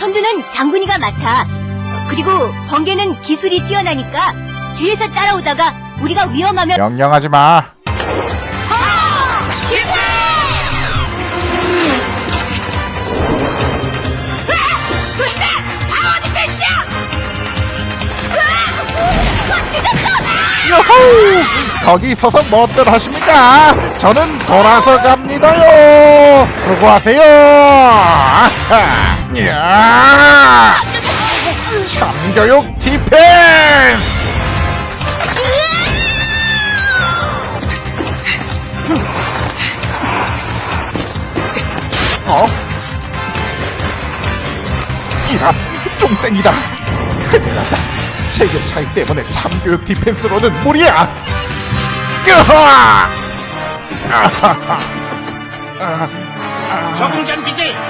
선두는 장군이가 맡아. 그리고 번개는 기술이 뛰어나니까 뒤에서 따라오다가 우리가 위험하면 명령하지 마. 아! 요호! 거기 서서 뭐들 하십니까? 저는 돌아서 갑니다요. 수고하세요. 참교육 디펜스. 어? 이란 뚱땡이다. 큰일 났다. 체급 차이 때문에 참교육 디펜스로는 무리야. 으하! 아하하. 아, 아,